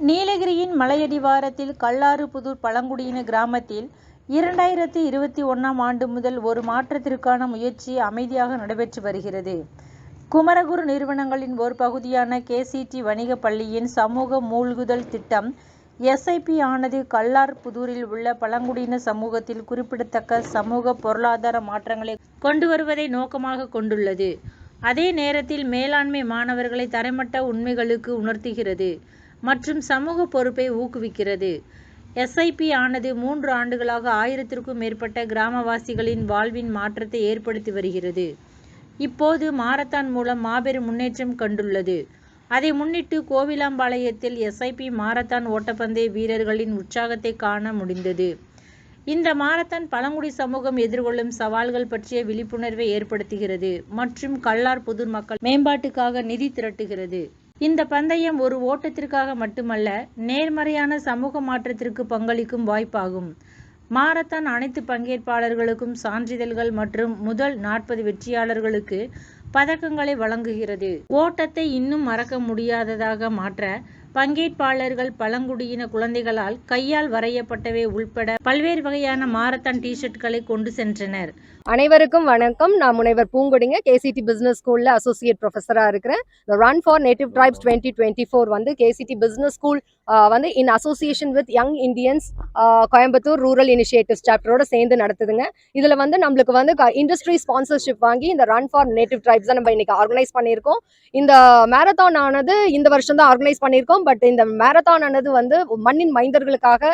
நீலகிரியின் மலையடிவாரத்தில் கல்லாறுபுதூர் பழங்குடியின கிராமத்தில் இரண்டாயிரத்தி இருபத்தி ஒன்றாம் ஆண்டு முதல் ஒரு மாற்றத்திற்கான முயற்சி அமைதியாக நடைபெற்று வருகிறது. குமரகுரு நிறுவனங்களின் ஒரு பகுதியான கேசிடி வணிக பள்ளியின் சமூக மூழ்குதல் திட்டம் எஸ்ஐபி ஆனது கல்லார் ஆனது உள்ள பழங்குடியின சமூகத்தில் குறிப்பிடத்தக்க சமூக பொருளாதார மாற்றங்களை கொண்டு வருவதை நோக்கமாக கொண்டுள்ளது. அதே நேரத்தில் மேலாண்மை மாணவர்களை தரைமட்ட உண்மைகளுக்கு உணர்த்துகிறது மற்றும் சமூக பொறுப்பை ஊக்குவிக்கிறது. எஸ்ஐபி ஆனது மூன்று ஆண்டுகளாக ஆயிரத்திற்கும் மேற்பட்ட கிராமவாசிகளின் வாழ்வின் மாற்றத்தை ஏற்படுத்தி வருகிறது. இப்போது மாரத்தான் மூலம் மாபெரும் முன்னேற்றம் கண்டுள்ளது. அதை முன்னிட்டு கோவிலாம்பாளையத்தில் எஸ்ஐபி மாரத்தான் ஓட்டப்பந்தய வீரர்களின் உற்சாகத்தை காண முடிந்தது. இந்த மாரத்தான் பழங்குடி சமூகம் எதிர்கொள்ளும் சவால்கள் பற்றிய விழிப்புணர்வை ஏற்படுத்துகிறது மற்றும் கல்லார்புதூர் மக்கள் மேம்பாட்டுக்காக நிதி திரட்டுகிறது. இந்த பந்தயம் ஒரு ஓட்டத்திற்காக மட்டுமல்ல நேர்மறையான சமூக மாற்றத்திற்கு பங்களிக்கும் வாய்ப்பாகும். மாரத்தான் அனைத்து பங்கேற்பாளர்களுக்கும் சான்றிதழ்கள் மற்றும் முதல் நாற்பது வெற்றியாளர்களுக்கு பதக்கங்களை வழங்குகிறது. ஓட்டத்தை இன்னும் மறக்க முடியாததாக மாற்ற பங்கேற்பாளர்கள் பழங்குடியின குழந்தைகளால் கையால் வரையப்பட்டவை உள்பட பல்வேறு வகையான மாரத்தான் டிஷர்ட்களை கொண்டு சென்றனர். அனைவருக்கும் வணக்கம். நான் முனைவர் பூங்கொடிங்க. கேசிடி பிசினஸ் ஸ்கூல்ல அசோசியேட் ப்ரொஃபஸராக இருக்கிறேன். Run for native tribes twenty twenty four வந்து கேசிடி பிசினஸ் ஸ்கூல் வந்து in association with young Indians Coimbatore rural initiatives சாப்டரோட சேர்ந்து நடத்துதுங்க. இதில் வந்து நம்மளுக்கு வந்து இண்டஸ்ட்ரி ஸ்பான்சர்ஷிப் வாங்கி இந்த ரன் ஃபார் நேட்டிவ் ட்ரைப்ஸ் நம்ம இன்னைக்கு ஆர்கனைஸ் பண்ணியிருக்கோம். இந்த மேரத்தான் ஆனது இந்த வருஷம் தான் ஆர்கனைஸ் பண்ணியிருக்கோம். பட் இந்த மேரத்தான் ஆனது வந்து மண்ணின் மைந்தர்களுக்காக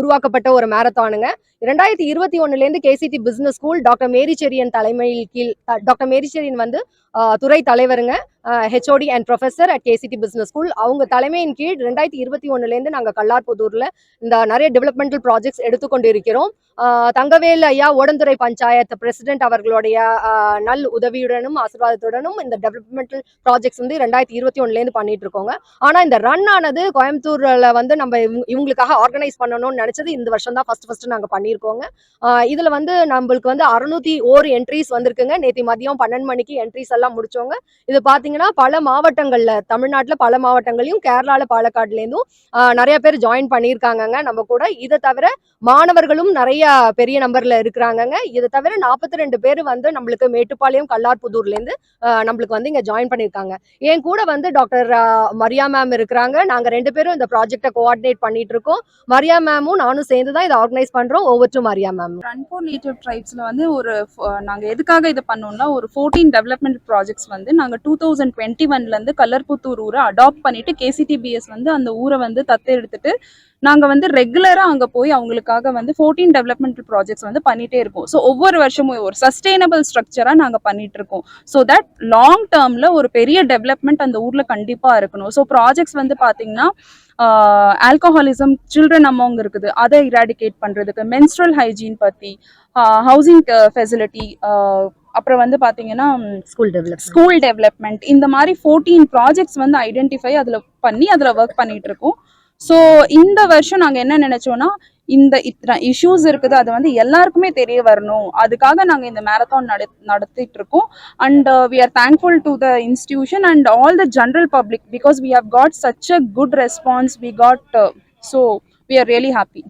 உருவாக்கப்பட்ட ஒரு மேரத்தானுங்க ரெண்டாயிரத்தி இருபத்தி ஒன்னுலேருந்து KCT business school doctor Mary Cherian தலைமையில் கீழ் டாக்டர் மேரிச்செரியன் வந்து துறை தலைவருங்க. HOD and professor at KCT business school அவங்க தலைமையின் கீழ் ரெண்டாயிரத்தி இருபத்தி ஒன்றுலேருந்து நாங்கள் கல்லார்புதூரில் இந்த நிறைய டெவலப்மெண்டல் ப்ராஜெக்ட்ஸ் எடுத்துக்கொண்டு இருக்கிறோம் தங்கவேல் ஐயா ஓடந்துறை பஞ்சாயத்து பிரசிடென்ட் அவர்களுடைய நல் உதவியுடனும் ஆசீர்வாதத்துடனும் இந்த டெவலப்மெண்டல் ப்ராஜெக்ட்ஸ் வந்து ரெண்டாயிரத்தி இருபத்தி ஒன்னுலேருந்து பண்ணிட்டு இருக்கோங்க ஆனால் இந்த ரன் ஆனது கோயம்புத்தூரில் வந்து நம்ம இவங்க- இவங்களுக்காக ஆர்கனைஸ் பண்ணணும்னு நினச்சது இந்த வருஷம் தான் ஃபர்ஸ்ட் ஃபர்ஸ்ட் நாங்கள் பண்ணியிருக்கோங்க. இதில் வந்து நம்மளுக்கு வந்து அறுநூத்தி ஓரு என்ட்ரிஸ் வந்திருக்குங்க. நேற்று மதியம் பன்னெண்டு மணிக்கு என்ட்ரிஸ் எல்லாம் முடிச்சோங்க. இது பார்த்தீங்கன்னா பல மாவட்டங்களில் தமிழ்நாட்டில் பல மாவட்டங்களையும் கேரளாவில் பாலக்காட்லேருந்தும் நிறைய பேர் ஜாயின் பண்ணியிருக்காங்கங்க. நம்ம கூட இதை தவிர மாணவர்களும் நிறைய பெரிய நம்பர்ல இருக்கிறாங்கங்க. இதை தவிர நாற்பத்தி ரெண்டு பேர் வந்து நம்மளுக்கு மேட்டுப்பாளையம் கல்லார்புதூர்லேருந்து நம்மளுக்கு வந்து இங்கே ஜாயின் பண்ணியிருக்காங்க. என் கூட வந்து டாக்டர் மரியா மேம் இருக்கிறாங்க. நாங்கள் ரெண்டு பேரும் இந்த ப்ராஜெக்டை கோஆர்டினேட் பண்ணிட்டு இருக்கோம் மரியா மேமும் நானும் சேர்ந்து தான் இதை ஆர்கனைஸ் பண்ணுறோம் over to Maria ma'am run for native ட்ரைப்ஸில் வந்து ஒரு நாங்கள் எதுக்காக இது பண்ணோம்னா ஒரு ஃபோர்டீன் டெவலப்மெண்ட் ப்ராஜெக்ட்ஸ் வந்து நாங்கள் டூ தௌசண்ட் டுவெண்ட்டி ஒன்லேருந்து கல்லர்புத்தூர் ஊரை அடாப்ட் பண்ணிட்டு கேசிடிபிஎஸ் வந்து அந்த ஊரை வந்து தத்தெடுத்துட்டு நாங்க வந்து ரெகுலரா அங்க போய் அவங்களுக்காக வந்து ஃபோர்டீன் டெவலப்மெண்ட் ப்ராஜெக்ட்ஸ் வந்து பண்ணிட்டே இருக்கோம் ஸோ ஒவ்வொரு வருஷமும் ஒரு சஸ்டைனபிள் ஸ்ட்ரக்சரா நாங்க பண்ணிட்டு இருக்கோம். ஸோ தட் லாங் டேர்ம்ல ஒரு பெரிய டெவலப்மெண்ட் அந்த ஊர்ல கண்டிப்பா இருக்கணும். ஸோ ப்ராஜெக்ட்ஸ் வந்து பாத்தீங்கன்னா ஆல்கஹாலிசம் சில்ட்ரன் அமௌங் இருக்குது. அதை இராடிகேட் பண்றதுக்கு மென்ஸ்ட்ரல் ஹைஜீன் பத்தி ஹவுசிங் ஃபெசிலிட்டி அப்புறம் வந்து பாத்தீங்கன்னா ஸ்கூல் டெவலப் ஸ்கூல் டெவலப்மெண்ட் இந்த மாதிரி ஃபோர்டீன் ப்ராஜெக்ட்ஸ் வந்து ஐடென்டிஃபை அதில் பண்ணி அதில் ஒர்க் பண்ணிட்டு இருக்கோம். ஸோ இந்த வருஷம் நாங்கள் என்ன நினைச்சோம்னா இந்த இத்தனை இஷ்யூஸ் இருக்குது அது வந்து எல்லாருக்குமே தெரிய வரணும். அதுக்காக நாங்கள் இந்த மேரத்தான் நட நடத்திட்டு இருக்கோம் and we are thankful to the institution and all the general public because we have got such a good response we got so we are really happy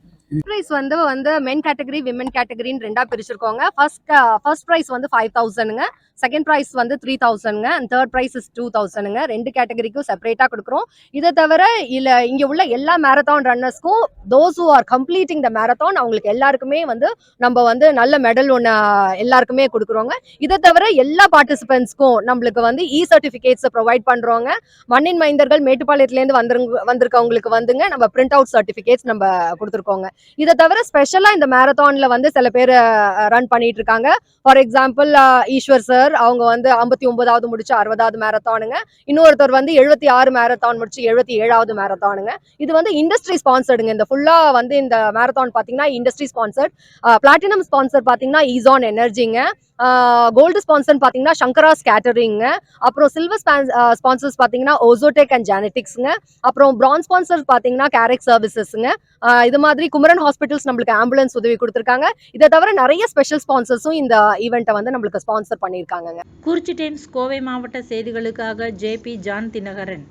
prize வந்து வந்து மென் கேட்டகரி விமன் கேட்டகரின்னு ரெண்டா பிரிச்சிருக்கோங்க. First first prize வந்து five தௌசண்ட்ங்க second prize வந்து three தௌசண்ட்ங்க and third prize is two தௌசண்ட்ங்க ரெண்டு கேட்டகரிக்கும் செப்பரேட்டாக கொடுக்குறோம். இதை தவிர இல்ல இங்க உள்ள எல்லா marathon ரன்னர்ஸ்க்கும் those who are completing the marathon அவங்களுக்கு எல்லாருக்குமே வந்து நம்ம வந்து நல்ல மெடல் ஒன்று uh, எல்லாருக்குமே கொடுக்குறோங்க. இதை தவிர எல்லா பார்ட்டிசிபென்ட்ஸ்க்கும் நம்மளுக்கு வந்து இ சர்டிஃபிகேட்ஸை ப்ரொவைட் பண்றோங்க. மண்ணின் மைந்தர்கள் மேட்டுப்பாளையத்துலேருந்து வந்துருங்க வந்திருக்கவங்களுக்கு வந்துங்க நம்ம பிரிண்ட் அவுட் சர்டிஃபிகேட்ஸ் நம்ம கொடுத்துருக்கோங்க. இதை தவிர ஸ்பெஷலா இந்த மேரத்தான்ல வந்து சில பேர் ரன் பண்ணிட்டு இருக்காங்க ஃபார் எக்ஸாம்பிள் ஈஸ்வர் சார் அவங்க வந்து ஐம்பத்தி ஒன்பதாவது முடிச்சு அறுபதாவது மேரத்தானுங்க இன்னொருத்தர் வந்து எழுபத்தி ஆறு மேரத்தான் முடிச்சு எழுபத்தி ஏழாவது மேரத்தானுங்க இது வந்து இண்டஸ்ட்ரி ஸ்பான்சர்டுங்க இந்த ஃபுல்லா வந்து இந்த மேரத்தான் பாத்தீங்கன்னா இண்டஸ்ட்ரி ஸ்பான்சர்ட் பிளாட்டினம் ஸ்பான்சர் பாத்தீங்கன்னா ஈசான் எனர்ஜிங்க கோல்டு ஸ்பான்சர்னு பாத்தீங்கன்னா சங்கராஸ் கேட்டரிங்க அப்புறம் சில்வர் ஸ்பான்சர்ஸ் பாத்தீங்கன்னா ஓசோடெக் அண்ட் ஜெனட்டிக்ஸுங்க அப்புறம் பிரான்ஸ் ஸ்பான்சர் பாத்தீங்கன்னா கேரக் சர்வீசஸ்ங்க இது மாதிரி குமரன் ஹாஸ்பிட்டல்ஸ் நம்மளுக்கு ஆம்புலன்ஸ் உதவி கொடுத்துருக்காங்க இதை தவிர நிறைய ஸ்பெஷல் ஸ்பான்சர்ஸும் இந்த ஈவெண்ட்டை வந்து நம்மளுக்கு ஸ்பான்சர் பண்ணியிருக்காங்க குறிச்சி டைம்ஸ் கோவை மாவட்ட செய்திகளுக்காக ஜே. பி. ஜான் தினகரன்